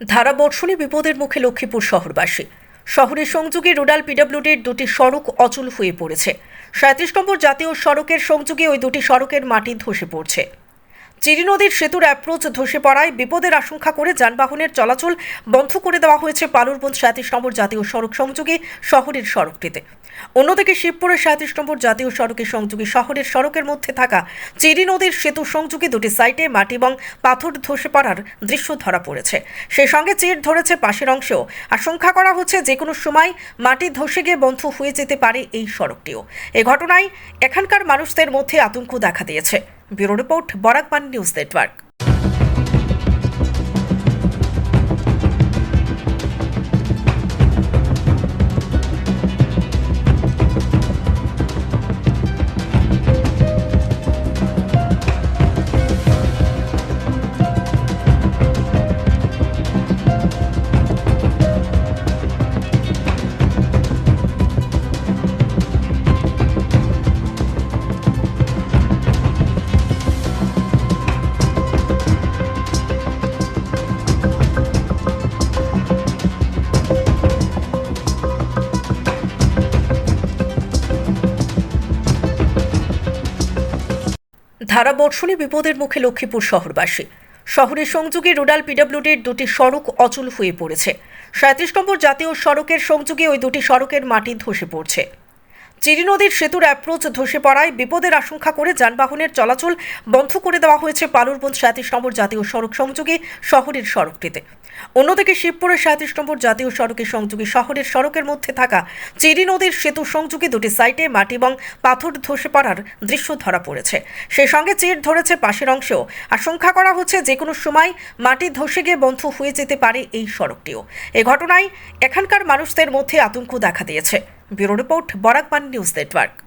ধারা বর্ষণে বিপদের মুখে লক্ষ্মীপুর শহরবাসী। শহরের সংযোগে রুডাল পিডব্লিউডির দুটি সড়ক অচল হয়ে পড়েছে। সাঁত্রিশ নম্বর জাতীয় সড়কের সংযোগে ওই দুটি সড়কের মাটি ধসে পড়ছে। চিরি নদীর সেতুর অ্যাপ্রোচ ধসে পড়ায় বিপদের আশঙ্কা করে যানবাহনের চলাচল বন্ধ করে দেওয়া হয়েছে পালুরবন্দ সাঁত্রিশ নম্বর জাতীয় সড়ক সংযোগে শহরের সড়কটিতে। অন্যদিকে শিবপুরের সাঁত্রিশ নম্বর জাতীয় সড়কের সংযোগে শহরের সড়কের মধ্যে থাকা চিরি নদীর সেতু সংযোগে দুটি সাইটে মাটি এবং পাথর ধসে পড়ার দৃশ্য ধরা পড়েছে। সেই সঙ্গে চির ধরেছে পাশের অংশেও। আশঙ্কা করা হচ্ছে যে কোনো সময় মাটি ধসে গিয়ে বন্ধ হয়ে যেতে পারে এই সড়কটিও। এ ঘটনায় এখানকার মানুষদের মধ্যে আতঙ্ক দেখা দিয়েছে। bureau report Barakban news network ধারা বর্ষণে বিপদের মুখে লক্ষ্মীপুর শহরবাসী। শহরের সংযোগে রোডাল পিডাব্লিউডির দুটি সড়ক অচল হয়ে পড়েছে। সাঁত্রিশ নম্বর জাতীয় সড়কের সংযোগে ওই দুটি সড়কের মাটি ধসে পড়ছে। চিরি নদীর সেতুর অ্যাপ্রোচ ধসে পড়ায় বিপদের আশঙ্কা করে যানবাহনের চলাচল বন্ধ করে দেওয়া হয়েছে পালুরবন্দ সাঁত্রিশ নম্বর জাতীয় সড়ক সংযোগে শহরের সড়কটিতে। অন্যদিকে শিবপুরের সাঁত্রিশ নম্বর জাতীয় সড়কের সংযোগে শহরের সড়কের মধ্যে থাকা চিরি নদীর সেতু সংযোগে দুটি সাইটে মাটি এবং পাথর ধসে পড়ার দৃশ্য ধরা পড়েছে। সেই সঙ্গে চির ধরেছে পাশের অংশেও। আশঙ্কা করা হচ্ছে যে কোনো সময় মাটি ধসে গিয়ে বন্ধ হয়ে যেতে পারে এই সড়কটিও। এ ঘটনায় এখানকার মানুষদের মধ্যে আতঙ্ক দেখা দিয়েছে। bureau report Barakban news network